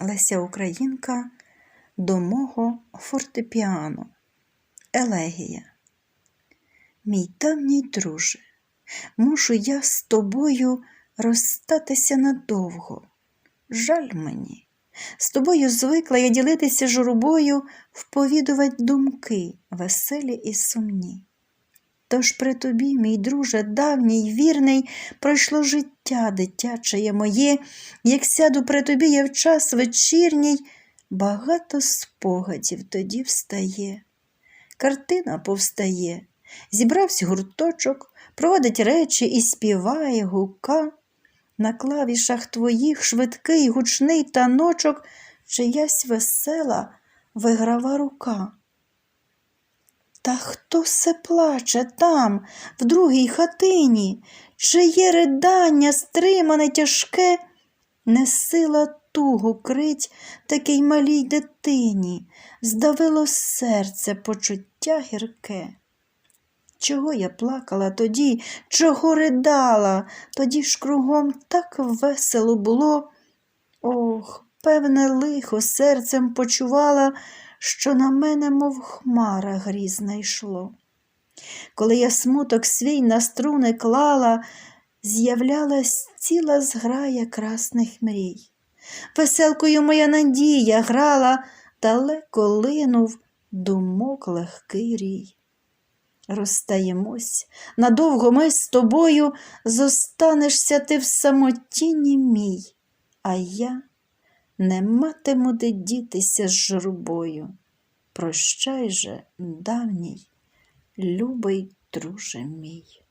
Леся Українка до мого фортепіано. Елегія. Мій давній друже, мушу я з тобою розстатися надовго. Жаль мені. З тобою звикла я ділитися журбою, вповідувати думки веселі і сумні. Тож при тобі, мій друже, давній, вірний, пройшло життя дитяче моє, як сяду при тобі я в час вечірній, багато спогадів тоді встає. Картина повстає, зібрався гурточок, проводить речі і співає гука. На клавішах твоїх швидкий гучний таночок, чиясь весела виграва рука. Та хто се плаче там, в другій хатині, чиє ридання стримане тяжке, не сила тугу крить такій малій дитині, здавило серце почуття гірке. Чого я плакала тоді, чого ридала, тоді ж кругом так весело було. Ох, певне лихо серцем почувала, що на мене, мов хмара грізна йшло. Коли я смуток свій на струни клала, з'являлась ціла зграя красних мрій. Веселкою моя надія грала, далеко линув думок легкий рій. Розстаємось, надовго ми з тобою зостанешся ти в самотіні мій, а я не матиму де дітися з журбою. Прощай же, давній, любий друже мій.